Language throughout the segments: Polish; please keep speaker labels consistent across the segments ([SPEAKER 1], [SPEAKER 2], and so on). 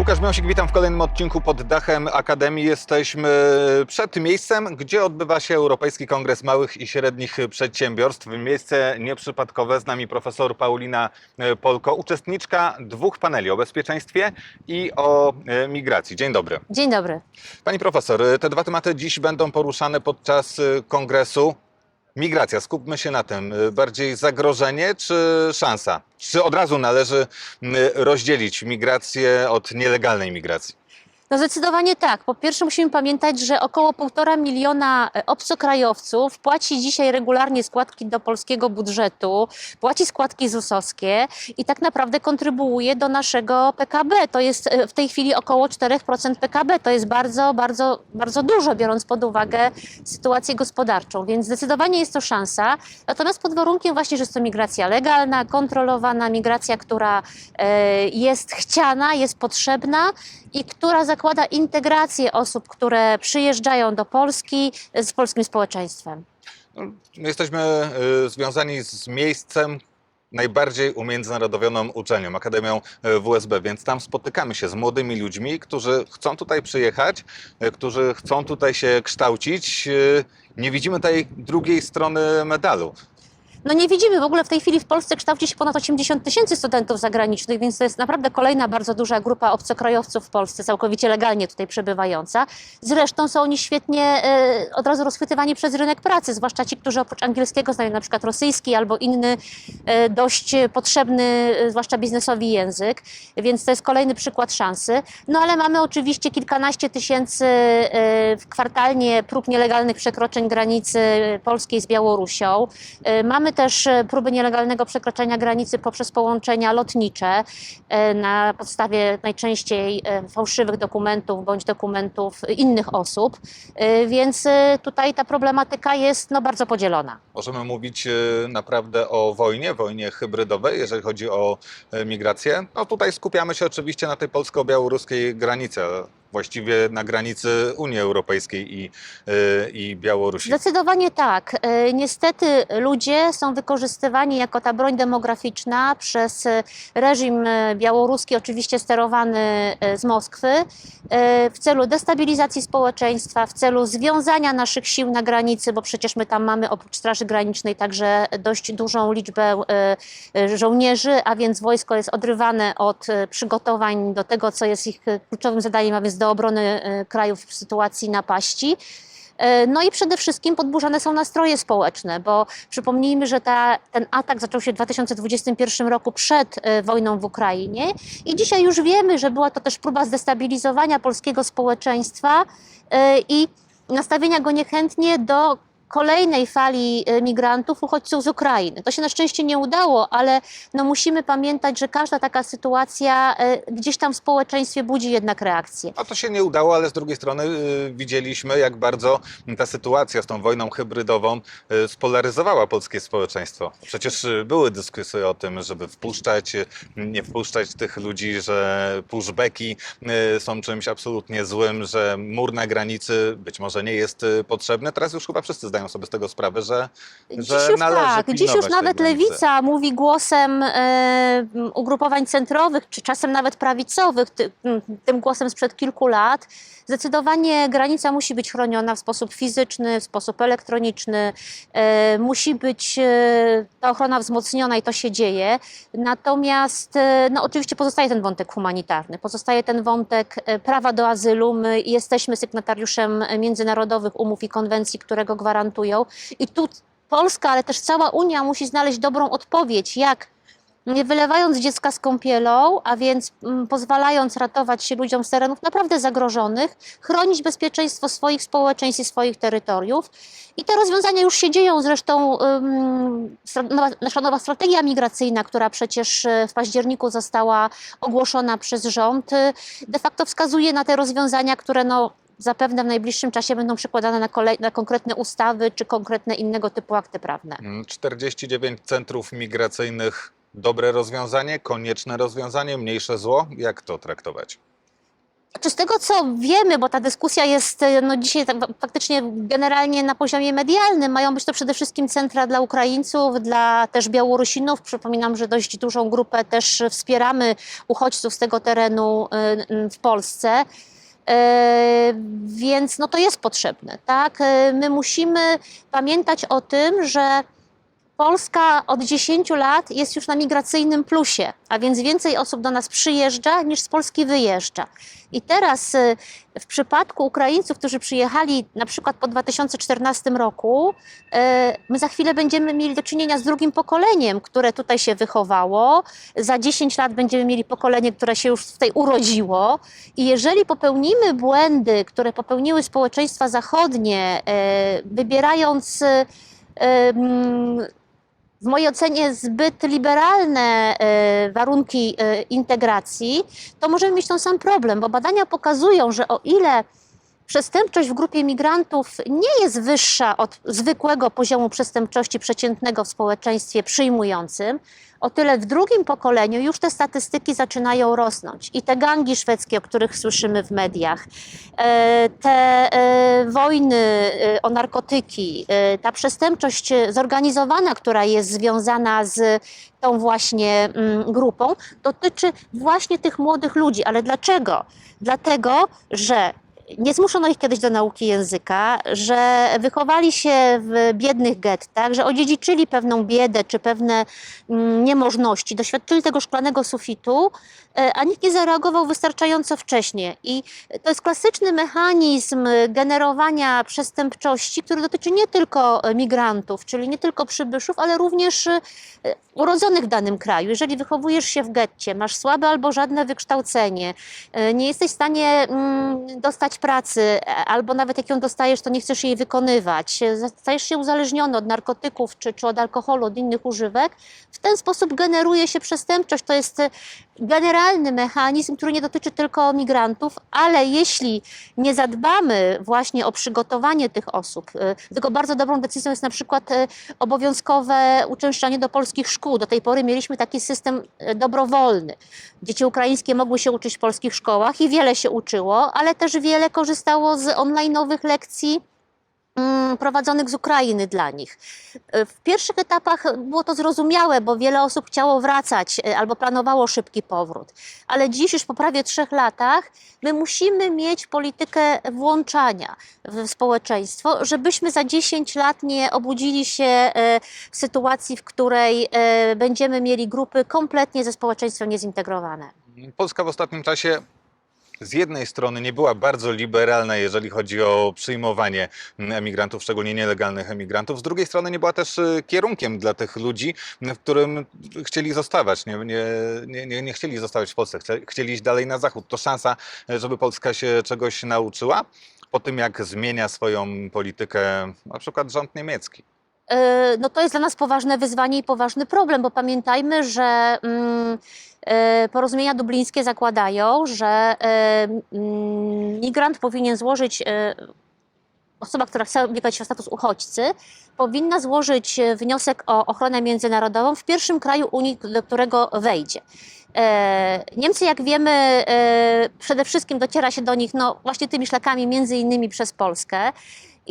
[SPEAKER 1] Łukasz Miąsik, witam w kolejnym odcinku pod dachem Akademii. Jesteśmy przed miejscem, gdzie odbywa się Europejski Kongres Małych i Średnich Przedsiębiorstw. Miejsce nieprzypadkowe. Z nami profesor Paulina Polko, uczestniczka dwóch paneli o bezpieczeństwie i o e, migracji. Dzień dobry.
[SPEAKER 2] Dzień dobry.
[SPEAKER 1] Pani profesor, te dwa tematy dziś będą poruszane podczas e, kongresu. Migracja, skupmy się na tym. E, Bardziej zagrożenie czy szansa? Czy od razu należy m, rozdzielić migrację od nielegalnej migracji?
[SPEAKER 2] No zdecydowanie tak. Po pierwsze musimy pamiętać, że około półtora miliona e, obcokrajowców płaci dzisiaj regularnie składki do polskiego budżetu, płaci składki ZUS-owskie i tak naprawdę kontrybuuje do naszego PKB. To jest e, w tej chwili około 4% PKB. To jest bardzo, bardzo, bardzo dużo, biorąc pod uwagę sytuację gospodarczą, więc zdecydowanie jest to szansa. Natomiast pod warunkiem właśnie, że jest to migracja legalna, kontrolowana, migracja, która e, jest chciana, jest potrzebna i która zakłada integrację osób, które przyjeżdżają do Polski z polskim społeczeństwem.
[SPEAKER 1] No, My jesteśmy y, związani z miejscem najbardziej umiędzynarodowioną uczelnią, Akademią y, WSB, więc tam spotykamy się z młodymi ludźmi, którzy chcą tutaj przyjechać, y, którzy chcą tutaj się kształcić. Nie widzimy tej drugiej strony medalu.
[SPEAKER 2] No nie widzimy, w ogóle w tej chwili w Polsce kształci się ponad 80 tysięcy studentów zagranicznych, więc to jest naprawdę kolejna bardzo duża grupa obcokrajowców w Polsce, całkowicie legalnie tutaj przebywająca. Zresztą są oni świetnie e, od razu rozchwytywani przez rynek pracy, zwłaszcza ci, którzy oprócz angielskiego znają na przykład rosyjski albo inny e, dość potrzebny, e, zwłaszcza biznesowi język, więc to jest kolejny przykład szansy. No ale mamy oczywiście kilkanaście tysięcy kwartalnie prób nielegalnych przekroczeń granicy polskiej z Białorusią. Mamy też e, próby nielegalnego przekroczenia granicy poprzez połączenia lotnicze e, na podstawie najczęściej e, fałszywych dokumentów bądź dokumentów innych osób, więc tutaj ta problematyka jest no, bardzo podzielona.
[SPEAKER 1] Możemy mówić naprawdę o wojnie, wojnie hybrydowej, jeżeli chodzi o migrację. No tutaj skupiamy się oczywiście na tej polsko-białoruskiej granicy, właściwie na granicy Unii Europejskiej i, y, i Białorusi.
[SPEAKER 2] Zdecydowanie tak. E, Niestety ludzie są wykorzystywani jako ta broń demograficzna przez e, reżim białoruski, oczywiście sterowany z Moskwy, w celu destabilizacji społeczeństwa, w celu związania naszych sił na granicy, bo przecież my tam mamy oprócz Straży Granicznej także dość dużą liczbę żołnierzy, a więc wojsko jest odrywane od przygotowań do tego, co jest ich kluczowym zadaniem, a więc do obrony e, krajów w sytuacji napaści. E, No i przede wszystkim podburzane są nastroje społeczne, bo przypomnijmy, że ta, ten atak zaczął się w 2021 roku przed e, wojną w Ukrainie i dzisiaj już wiemy, że była to też próba zdestabilizowania polskiego społeczeństwa i nastawienia go niechętnie do kolejnej fali e, migrantów, uchodźców z Ukrainy. To się na szczęście nie udało, ale no musimy pamiętać, że każda taka sytuacja e, gdzieś tam w społeczeństwie budzi jednak reakcję.
[SPEAKER 1] A to się nie udało, ale z drugiej strony y, widzieliśmy, jak bardzo ta sytuacja z tą wojną hybrydową y, spolaryzowała polskie społeczeństwo. Przecież y, były dyskusje o tym, żeby wpuszczać, y, nie wpuszczać tych ludzi, że pushbacki y, są czymś absolutnie złym, że mur na granicy być może nie jest y, potrzebny. Teraz już chyba wszyscy zdają sobie z tego sprawę, że,
[SPEAKER 2] Dziś
[SPEAKER 1] że
[SPEAKER 2] już
[SPEAKER 1] należy
[SPEAKER 2] tak, dziś już nawet lewica mówi głosem e, ugrupowań centrowych, czy czasem nawet prawicowych, ty, tym głosem sprzed kilku lat. Zdecydowanie granica musi być chroniona w sposób fizyczny, w sposób elektroniczny, e, musi być e, ta ochrona wzmocniona i to się dzieje. Natomiast e, no, oczywiście pozostaje ten wątek humanitarny, pozostaje ten wątek e, prawa do azylu. My jesteśmy sygnatariuszem międzynarodowych umów i konwencji, które go I tu Polska, ale też cała Unia musi znaleźć dobrą odpowiedź, jak nie wylewając dziecka z kąpielą, a więc mm, pozwalając ratować się ludziom z terenów naprawdę zagrożonych, chronić bezpieczeństwo swoich społeczeństw i swoich terytoriów. I te rozwiązania już się dzieją. Zresztą nasza nowa strategia migracyjna, która przecież e, w październiku została ogłoszona przez rząd, y, de facto wskazuje na te rozwiązania, które no, zapewne w najbliższym czasie będą przekładane na, na konkretne ustawy czy konkretne innego typu akty prawne.
[SPEAKER 1] Mm, 49 centrów migracyjnych. Dobre rozwiązanie, konieczne rozwiązanie, mniejsze zło? Jak to traktować?
[SPEAKER 2] Czy z tego co wiemy, bo ta dyskusja jest e, no, dzisiaj tak faktycznie generalnie na poziomie medialnym, mają być to przede wszystkim centra dla Ukraińców, dla też Białorusinów. Przypominam, że dość dużą grupę też wspieramy uchodźców z tego terenu e, w Polsce. E, Więc no to jest potrzebne, tak? E, My musimy pamiętać o tym, że Polska od 10 lat jest już na migracyjnym plusie, a więc więcej osób do nas przyjeżdża niż z Polski wyjeżdża. I teraz y, w przypadku Ukraińców, którzy przyjechali na przykład po 2014 roku, y, my za chwilę będziemy mieli do czynienia z drugim pokoleniem, które tutaj się wychowało. Za 10 lat będziemy mieli pokolenie, które się już tutaj urodziło. I jeżeli popełnimy błędy, które popełniły społeczeństwa zachodnie, y, wybierając w mojej ocenie zbyt liberalne e, warunki e, integracji, to możemy mieć ten sam problem, bo badania pokazują, że o ile przestępczość w grupie migrantów nie jest wyższa od zwykłego poziomu przestępczości przeciętnego w społeczeństwie przyjmującym, o tyle w drugim pokoleniu już te statystyki zaczynają rosnąć. I te gangi szwedzkie, o których słyszymy w mediach, e, te e, wojny e, o narkotyki, ta przestępczość zorganizowana, która jest związana z tą właśnie mm, grupą, dotyczy właśnie tych młodych ludzi. Ale dlaczego? Dlatego, że nie zmuszono ich kiedyś do nauki języka, że wychowali się w biednych gettach, że odziedziczyli pewną biedę czy pewne mm, niemożności, doświadczyli tego szklanego sufitu, e, a nikt nie zareagował wystarczająco wcześnie. I to jest klasyczny mechanizm generowania przestępczości, który dotyczy nie tylko migrantów, czyli nie tylko przybyszów, ale również e, urodzonych w danym kraju. Jeżeli wychowujesz się w getcie, masz słabe albo żadne wykształcenie, e, nie jesteś w stanie mm, dostać pracy, e, albo nawet jak ją dostajesz, to nie chcesz jej wykonywać, e, stajesz się uzależniony od narkotyków czy, czy od alkoholu, od innych używek, w ten sposób generuje się przestępczość. To jest e, generalny mechanizm, który nie dotyczy tylko migrantów, ale jeśli nie zadbamy właśnie o przygotowanie tych osób, tylko bardzo dobrą decyzją jest na przykład obowiązkowe uczęszczanie do polskich szkół. Do tej pory mieliśmy taki system dobrowolny. Dzieci ukraińskie mogły się uczyć w polskich szkołach i wiele się uczyło, ale też wiele korzystało z online'owych lekcji mm, prowadzonych z Ukrainy dla nich. E, W pierwszych etapach było to zrozumiałe, bo wiele osób chciało wracać e, albo planowało szybki powrót. Ale dziś, już po prawie trzech latach, my musimy mieć politykę włączania w społeczeństwo, żebyśmy za 10 lat nie obudzili się e, w sytuacji, w której będziemy mieli grupy kompletnie ze społeczeństwem niezintegrowane.
[SPEAKER 1] Polska w ostatnim czasie z jednej strony nie była bardzo liberalna, jeżeli chodzi o przyjmowanie emigrantów, szczególnie nielegalnych emigrantów. Z drugiej strony nie była też y, kierunkiem dla tych ludzi, w którym chcieli zostawać. Nie, nie, nie, nie- chcieli zostawać w Polsce, chcieli iść dalej na zachód. To szansa, żeby Polska się czegoś nauczyła po tym, jak zmienia swoją politykę na przykład rząd niemiecki.
[SPEAKER 2] E, no to jest dla nas poważne wyzwanie i poważny problem, bo pamiętajmy, że mm, e, porozumienia dublińskie zakładają, że e, mm, migrant powinien złożyć, osoba, która chce ubiegać się o status uchodźcy, powinna złożyć wniosek o ochronę międzynarodową w pierwszym kraju Unii, do którego wejdzie. Niemcy, jak wiemy, przede wszystkim dociera się do nich no, właśnie tymi szlakami, między innymi przez Polskę.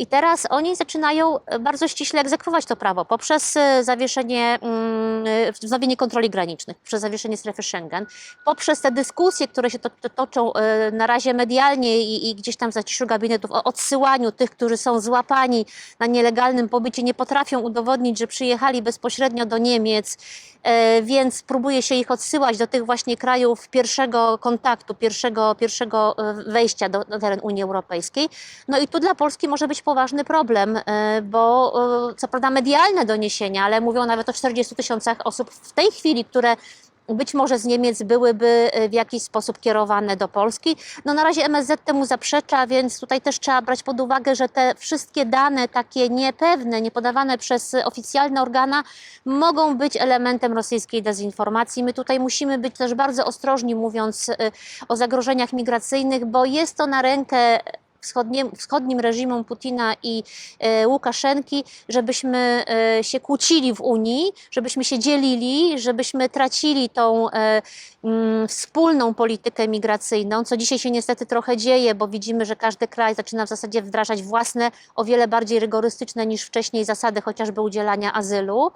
[SPEAKER 2] I teraz oni zaczynają bardzo ściśle egzekwować to prawo poprzez e, zawieszenie, mm, e, wznowienie kontroli granicznych, przez zawieszenie strefy Schengen, poprzez te dyskusje, które się to, to, toczą e, na razie medialnie i, i gdzieś tam w zaciszu gabinetów o odsyłaniu tych, którzy są złapani na nielegalnym pobycie, nie potrafią udowodnić, że przyjechali bezpośrednio do Niemiec, e, więc próbuje się ich odsyłać do tych właśnie krajów pierwszego kontaktu, pierwszego, pierwszego e, wejścia do, do teren Unii Europejskiej. No i tu dla Polski może być poważny problem, e, bo e, co prawda medialne doniesienia, ale mówią nawet o 40 tysiącach osób w tej chwili, które być może z Niemiec byłyby e, w jakiś sposób kierowane do Polski. No na razie MSZ temu zaprzecza, więc tutaj też trzeba brać pod uwagę, że te wszystkie dane takie niepewne, niepodawane przez oficjalne organa mogą być elementem rosyjskiej dezinformacji. My tutaj musimy być też bardzo ostrożni mówiąc e, o zagrożeniach migracyjnych, bo jest to na rękę wschodnim, wschodnim reżimom Putina i e, Łukaszenki, żebyśmy e, się kłócili w Unii, żebyśmy się dzielili, żebyśmy tracili tą e, mm, wspólną politykę migracyjną, co dzisiaj się niestety trochę dzieje, bo widzimy, że każdy kraj zaczyna w zasadzie wdrażać własne, o wiele bardziej rygorystyczne niż wcześniej zasady chociażby udzielania azylu.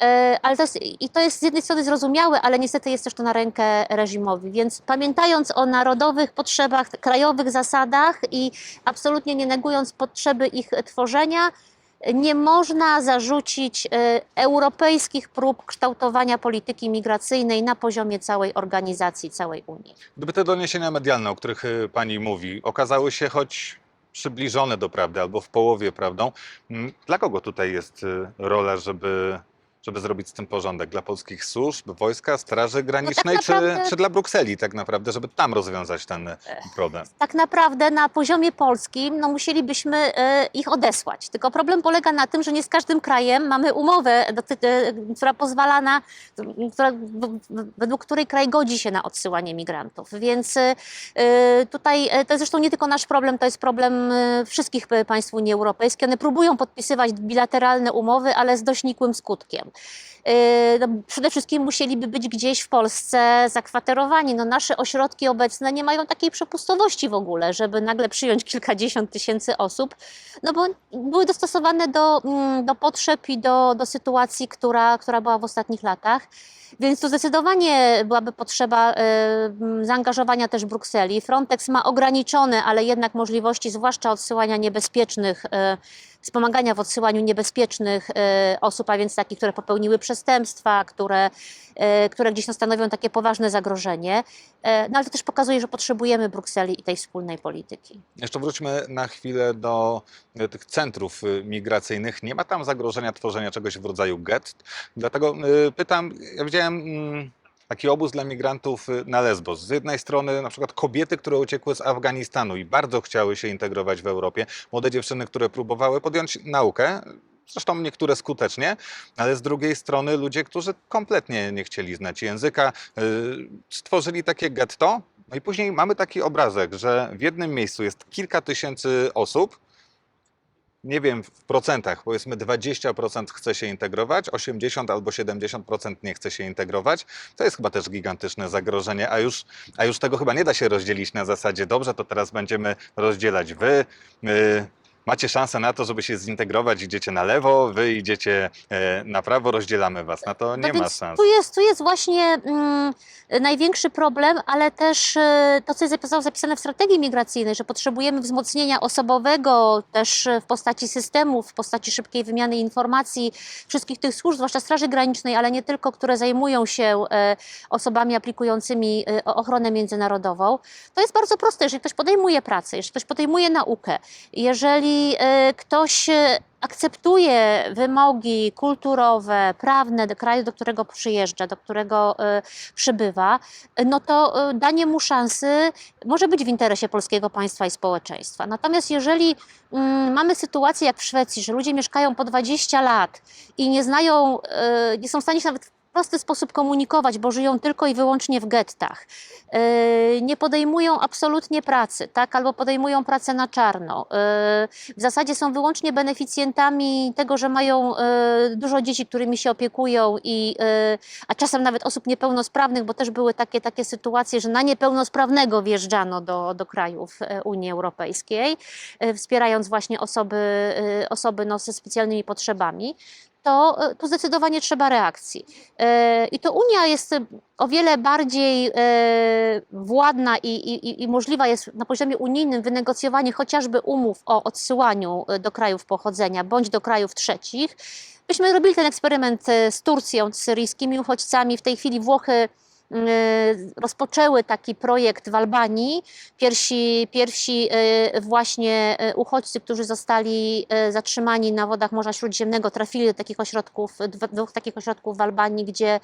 [SPEAKER 2] E, Ale to jest, I to jest z jednej strony zrozumiałe, ale niestety jest też to na rękę reżimowi. Więc pamiętając o narodowych potrzebach, krajowych zasadach i absolutnie nie negując potrzeby ich tworzenia, nie można zarzucić e, europejskich prób kształtowania polityki migracyjnej na poziomie całej organizacji, całej Unii.
[SPEAKER 1] Gdyby te doniesienia medialne, o których y, pani mówi, okazały się choć przybliżone do prawdy albo w połowie prawdą, dla kogo tutaj jest rola, żeby, żeby zrobić z tym porządek? Dla polskich służb, wojska, Straży Granicznej, czy,
[SPEAKER 2] naprawdę-
[SPEAKER 1] czy dla Brukseli tak naprawdę, żeby tam rozwiązać ten problem?
[SPEAKER 2] tak naprawdę na poziomie polskim no, musielibyśmy e, ich odesłać. Tylko problem polega na tym, że nie z każdym krajem mamy umowę, doty- e, która pozwala na, która, według której kraj godzi się na odsyłanie migrantów. Więc e, e, tutaj e, to jest zresztą nie tylko nasz problem, to jest problem e, wszystkich e, państw Unii Europejskiej. One próbują podpisywać bilateralne umowy, ale z dość nikłym skutkiem. E, no, przede wszystkim musieliby być gdzieś w Polsce zakwaterowani. No, nasze ośrodki obecne nie mają takiej przepustowości w ogóle, żeby nagle przyjąć kilkadziesiąt tysięcy osób, no bo były dostosowane do, mm, do potrzeb i do, do sytuacji, która, która była w ostatnich latach. Więc tu zdecydowanie byłaby potrzeba m, zaangażowania też Brukseli. Frontex ma ograniczone, ale jednak możliwości, zwłaszcza odsyłania niebezpiecznych, e, wspomagania w odsyłaniu niebezpiecznych e, osób, a więc takich, które popełniły przestępstwa, które, które gdzieś no, stanowią takie poważne zagrożenie. E, No ale to też pokazuje, że potrzebujemy Brukseli i tej wspólnej polityki.
[SPEAKER 1] Jeszcze wróćmy na chwilę do e, tych centrów y, migracyjnych. Nie ma tam zagrożenia tworzenia czegoś w rodzaju gett. Dlatego pytam, ja widziałem mm, taki obóz dla migrantów na Lesbos. Z jednej strony na przykład kobiety, które uciekły z Afganistanu i bardzo chciały się integrować w Europie. Młode dziewczyny, które próbowały podjąć naukę. Zresztą niektóre skutecznie, ale z drugiej strony ludzie, którzy kompletnie nie chcieli znać języka, y, stworzyli takie getto, no i później mamy taki obrazek, że w jednym miejscu jest kilka tysięcy osób, nie wiem w procentach, powiedzmy 20% chce się integrować, 80 albo 70% nie chce się integrować. To jest chyba też gigantyczne zagrożenie, a już, a już tego chyba nie da się rozdzielić na zasadzie dobrze, to teraz będziemy rozdzielać wy. y, Macie szansę na to, żeby się zintegrować, idziecie na lewo, wy idziecie e, na prawo, rozdzielamy was. Na to nie
[SPEAKER 2] No
[SPEAKER 1] ma szans.
[SPEAKER 2] Tu jest, tu jest właśnie mm, największy problem, ale też e, to, co jest zapisane- w strategii migracyjnej, że potrzebujemy wzmocnienia osobowego też w postaci systemów, w postaci szybkiej wymiany informacji wszystkich tych służb, zwłaszcza Straży Granicznej, ale nie tylko, które zajmują się e, osobami aplikującymi o ochronę międzynarodową. To jest bardzo proste, jeżeli ktoś podejmuje pracę, jeżeli ktoś podejmuje naukę, jeżeli e, ktoś e, akceptuje wymogi kulturowe, prawne do kraju, do którego przyjeżdża, do którego e, przybywa, no to danie mu szansy może być w interesie polskiego państwa i społeczeństwa. Natomiast jeżeli mm, mamy sytuację jak w Szwecji, że ludzie mieszkają po 20 lat i nie znają, nie są w stanie się nawet prosty sposób komunikować, bo żyją tylko i wyłącznie w gettach, e, nie podejmują absolutnie pracy, tak, albo podejmują pracę na czarno. e, W zasadzie są wyłącznie beneficjentami tego, że mają e, dużo dzieci, którymi się opiekują, i, a czasem nawet osób niepełnosprawnych, bo też były takie, takie sytuacje, że na niepełnosprawnego wjeżdżano do, do krajów Unii Europejskiej, wspierając właśnie osoby, osoby no, ze specjalnymi potrzebami. To, e, zdecydowanie trzeba reakcji. E, I to Unia jest e, o wiele bardziej władna i, i, i możliwa jest na poziomie unijnym wynegocjowanie chociażby umów o odsyłaniu do krajów pochodzenia bądź do krajów trzecich. Myśmy robili ten eksperyment z Turcją, z syryjskimi uchodźcami. W tej chwili Włochy rozpoczęły taki projekt w Albanii. Pierwsi, pierwsi e, właśnie e, uchodźcy, którzy zostali zatrzymani na wodach Morza Śródziemnego, trafili do takich ośrodków, dwóch takich ośrodków w Albanii, gdzie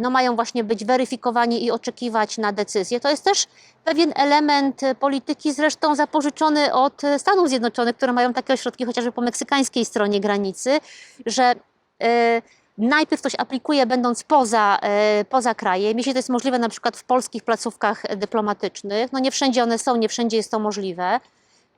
[SPEAKER 2] no, mają właśnie być weryfikowani i oczekiwać na decyzję. To jest też pewien element polityki, zresztą zapożyczony od Stanów Zjednoczonych, które mają takie ośrodki chociażby po meksykańskiej stronie granicy, że najpierw ktoś aplikuje będąc poza, e, poza krajem. Jeśli to jest możliwe na przykład w polskich placówkach dyplomatycznych, no nie wszędzie one są, nie wszędzie jest to możliwe.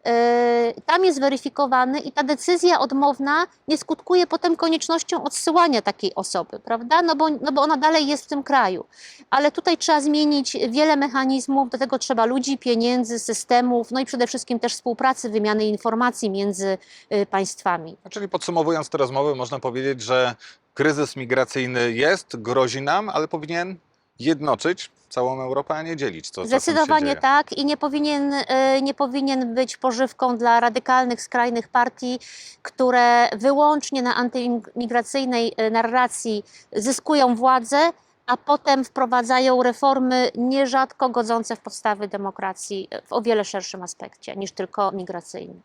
[SPEAKER 2] e, tam jest weryfikowany i ta decyzja odmowna nie skutkuje potem koniecznością odsyłania takiej osoby, prawda? No bo, no bo ona dalej jest w tym kraju. Ale tutaj trzeba zmienić wiele mechanizmów, do tego trzeba ludzi, pieniędzy, systemów, no i przede wszystkim też współpracy, wymiany informacji między y, państwami.
[SPEAKER 1] Czyli podsumowując tę rozmowę, można powiedzieć, że kryzys migracyjny jest, grozi nam, ale powinien jednoczyć całą Europę, a nie dzielić. Co
[SPEAKER 2] Zdecydowanie tak i nie powinien, e, nie powinien być pożywką dla radykalnych, skrajnych partii, które wyłącznie na antymigracyjnej e, narracji zyskują władzę, a potem wprowadzają reformy nierzadko godzące w podstawy demokracji w o wiele szerszym aspekcie niż tylko migracyjnym.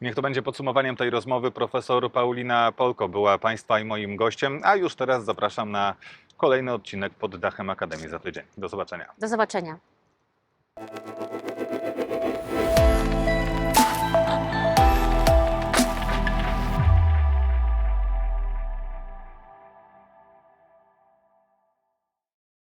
[SPEAKER 1] Niech to będzie podsumowaniem tej rozmowy. Profesor Paulina Polko była Państwa i moim gościem, a już teraz zapraszam na kolejny odcinek pod dachem Akademii za tydzień. Do zobaczenia.
[SPEAKER 2] Do zobaczenia.